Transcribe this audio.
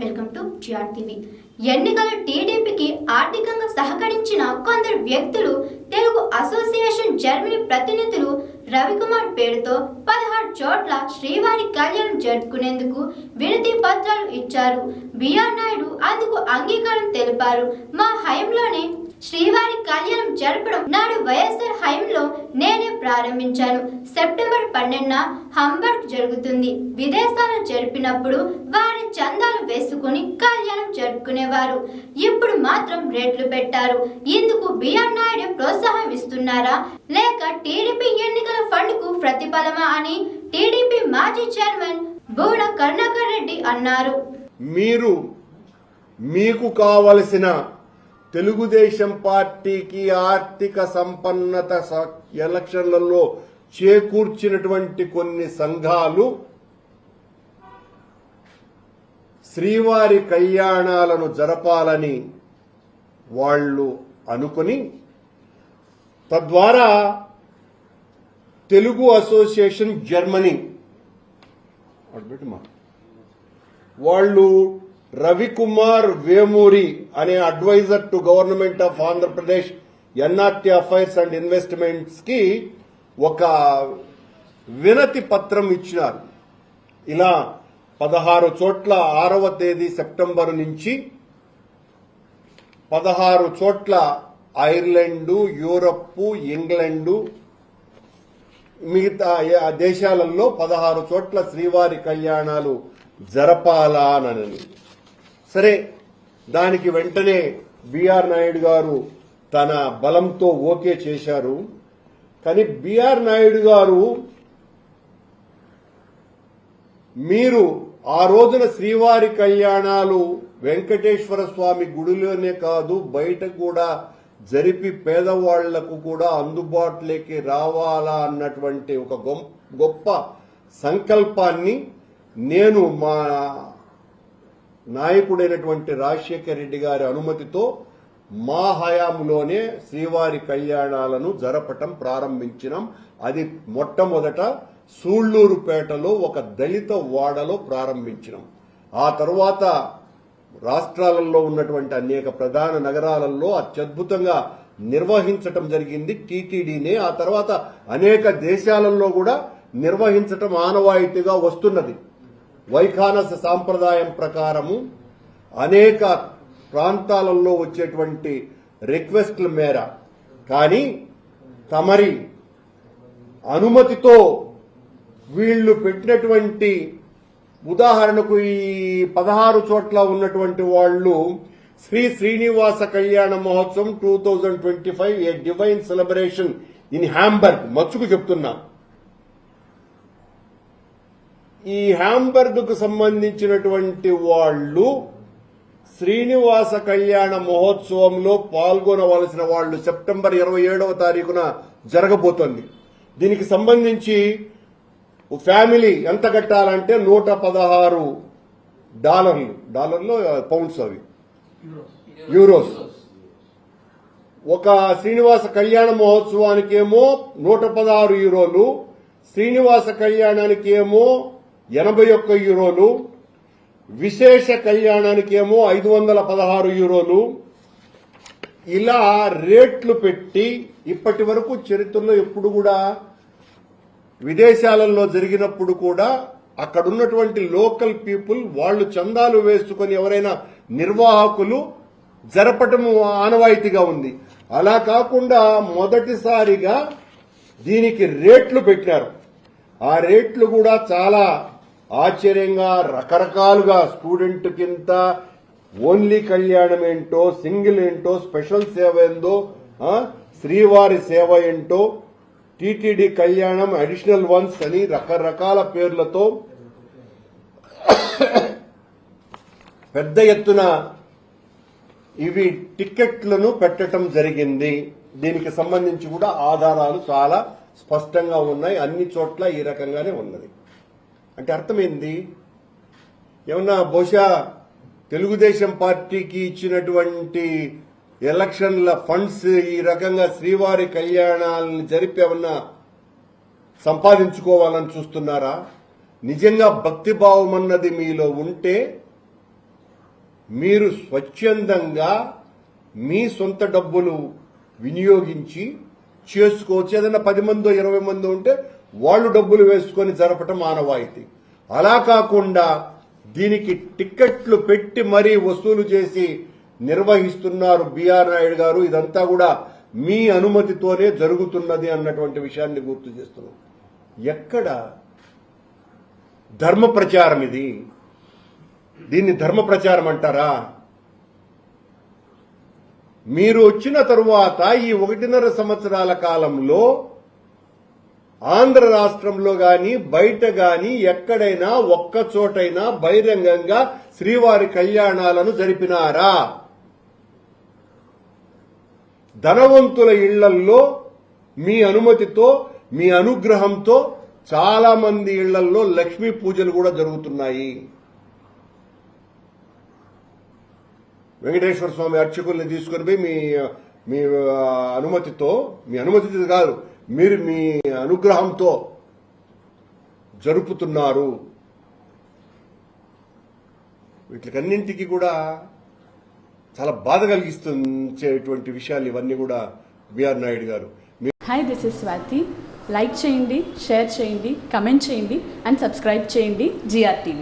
Welcome to GR TV ఎన్నికల టీడీపీకి ఆర్థికంగా సహకరించిన కొందరు వ్యక్తులు తెలుగు అసోసియేషన్ జర్మనీ ప్రతినిధులు రవికుమార్ పేరుతో పదహారు చోట్ల శ్రీవారి కళ్యాణం జరుపుకునేందుకు వినతి పత్రాలు ఇచ్చారు. బిఆర్ నాయుడు అందుకు అంగీకారం తెలిపారు. మా హయంలోనే శ్రీవారి కళ్యాణం జరపడం నాడు వైఎస్ఆర్ హయంలో నేనే ప్రారంభించాను సెప్టెంబర్ పన్నెండున హంబర్గ్ జరుగుతుంది. విదేశాలు జరిపినప్పుడు వారి చందాలు వేసుకుని కళ్యాణం జరుపుకునేవారు. ఇప్పుడు మాత్రం రేట్లు పెట్టారు. ఇందుకు బిఆర్ నాయుడు ప్రోత్సాహం ఇస్తున్నారా? లేక టీడీపీ ఎన్నికల ఫండ్కు ప్రతిఫలమా అని టీడీపీ మాజీ చైర్మన్ బూడ కరుణాకర్ రెడ్డి అన్నారు. మీరు మీకు కావలసిన తెలుగుదేశం పార్టీకి ఆర్థిక సంపన్నత స- ఎలక్షన్లలో చేకూర్చినటువంటి కొన్ని సంఘాలు శ్రీవారి కళ్యాణాలను జరపాలని వాళ్ళు అనుకుని తద్వారా తెలుగు అసోసియేషన్ జర్మనీ వాళ్ళు రవికుమార్ వేమూరి అనే advisor to government of Andhra Pradesh NRT affairs and ఇన్వెస్ట్మెంట్స్కి ఒక వినతి పత్రం ఇచ్చినారు. ఇలా పదహారు చోట్ల ఆరవ తేదీ సెప్టెంబర్ నుంచి పదహారు చోట్ల ఐర్లాండు యూరప్ ఇంగ్లాండు మిగతా దేశాలలో పదహారు చోట్ల శ్రీవారి కళ్యాణాలు జరపాలా అని సరే దానికి వెంటనే బీఆర్ నాయుడు గారు తన బలంతో ఓకే చేశారు. కానీ బీఆర్ నాయుడు గారు మీరు ఆ రోజున శ్రీవారి కళ్యాణాలు వెంకటేశ్వర స్వామి గుడిలోనే కాదు బయట కూడా జరిపి పేదవాళ్ళకు కూడా అందుబాటులోకి రావాలా అన్నటువంటి ఒక గొప్ప సంకల్పాన్ని నేను మా నాయకుడైనటువంటి రాజశేఖర రెడ్డి గారి అనుమతితో మా హయాంలోనే శ్రీవారి కళ్యాణాలను జరపటం ప్రారంభించినాం. అది మొట్టమొదట సూళ్ళూరుపేటలో ఒక దళిత వాడలో ప్రారంభించినాం. ఆ తరువాత రాష్ట్రాలలో ఉన్నటువంటి అనేక ప్రధాన నగరాలలో అత్యద్భుతంగా నిర్వహించటం జరిగింది టీటీడీనే. ఆ తర్వాత అనేక దేశాలలో కూడా నిర్వహించటం ఆనవాయితీగా వస్తున్నది. వైఖానస సాంప్రదాయం ప్రకారము అనేక ప్రాంతాలలో వచ్చేటువంటి రిక్వెస్ట్ల మేర. కానీ తమరి అనుమతితో వీళ్ళు పెట్టినటువంటి ఉదాహరణకు ఈ పదహారు చోట్ల ఉన్నటువంటి వాళ్ళు Sri Srinivasa Kalyana Mahotsavam two thousand twenty five a divine celebration in Hamburg. మచ్చుకు చెప్తున్నాను ఈ హ్యాంబర్గ్కు సంబంధించినటువంటి వాళ్ళు శ్రీనివాస కళ్యాణ మహోత్సవంలో పాల్గొనవలసిన వాళ్ళు సెప్టెంబర్ ఇరవై ఏడవ తారీఖున జరగబోతోంది. దీనికి సంబంధించి ఫ్యామిలీ ఎంత కట్టాలంటే నూట పదహారు డాలర్లు. డాలర్లు పౌండ్స్ అవి. యూరోస్. ఒక శ్రీనివాస కళ్యాణ మహోత్సవానికి ఏమో నూట పదహారు యూరోలు శ్రీనివాస కళ్యాణానికేమో ఎనభై ఒక్క యూరోలు విశేష కళ్యాణానికి ఏమో ఐదు వందల పదహారు యూరోలు. ఇలా రేట్లు పెట్టి ఇప్పటి వరకు చరిత్రలో ఎప్పుడు కూడా విదేశాలలో జరిగినప్పుడు కూడా అక్కడ ఉన్నటువంటి లోకల్ పీపుల్ వాళ్ళు చందాలు వేసుకొని ఎవరైనా నిర్వాహకులు జరపటం ఆనవాయితీగా ఉంది. అలా కాకుండా మొదటిసారిగా దీనికి రేట్లు పెట్టారు. ఆ రేట్లు కూడా చాలా ఆశ్చర్యంగా రకరకాలుగా స్టూడెంట్ కింద ఓన్లీ కళ్యాణం ఏంటో సింగిల్ ఏంటో స్పెషల్ సేవ ఏందో శ్రీవారి సేవ ఏంటో టీటీడీ కళ్యాణం అడిషనల్ వన్స్ అని రకరకాల పేర్లతో పెద్ద ఎత్తున ఇవి టిక్కెట్లను పెట్టడం జరిగింది. దీనికి సంబంధించి కూడా ఆధారాలు చాలా స్పష్టంగా ఉన్నాయి. అన్ని చోట్ల ఈ రకంగానే ఉన్నది. అంటే అర్థమైంది? ఏమన్నా బహుశా తెలుగుదేశం పార్టీకి ఇచ్చినటువంటి ఎలక్షన్ల ఫండ్స్ ఈ రకంగా శ్రీవారి కళ్యాణాలను జరిపి ఏమన్నా సంపాదించుకోవాలని చూస్తున్నారా? నిజంగా భక్తిభావం అన్నది మీలో ఉంటే మీరు స్వచ్ఛందంగా మీ సొంత డబ్బులు వినియోగించి చేసుకోవచ్చు. ఏదైనా పది మందో ఇరవై మందో ఉంటే వాళ్ళు డబ్బులు వేసుకొని జరపటం ఆనవాయితీ. అలా కాకుండా దీనికి టిక్కెట్లు పెట్టి మరీ వసూలు చేసి నిర్వహిస్తున్నారు బీఆర్ నాయుడు గారు. ఇదంతా కూడా మీ అనుమతితోనే జరుగుతున్నది అన్నటువంటి విషయాన్ని గుర్తు చేస్తున్నాం. ఎక్కడ ధర్మ ప్రచారం ఇది? దీన్ని ధర్మ ప్రచారం అంటారా? మీరు వచ్చిన తరువాత ఈ ఒకటిన్నర సంవత్సరాల కాలంలో ఆంధ్ర రాష్ట్రంలో గాని బయట గాని ఎక్కడైనా ఒక్క చోటైనా బహిరంగంగా శ్రీవారి కళ్యాణాలను జరిపినారా? ధనవంతుల ఇళ్ళల్లో మీ అనుమతితో మీ అనుగ్రహంతో చాలా మంది ఇళ్ళల్లో లక్ష్మీ పూజలు కూడా జరుగుతున్నాయి. వెంకటేశ్వర స్వామి అర్చకుల్ని తీసుకొని పోయి మీ మీ అనుమతితో మీ అనుమతి కాదు మీరు మీ అనుగ్రహంతో జరుపుతున్నారు. వీటికన్నింటికి కూడా చాలా బాధ కలిగిస్తుంచేటువంటి విషయాలు ఇవన్నీ కూడా B R Naidu garu. Hi this is Swathi like చేయండి షేర్ చేయండి కమెంట్ చేయండి అండ్ సబ్స్క్రైబ్ చేయండి జిఆర్ టీవీ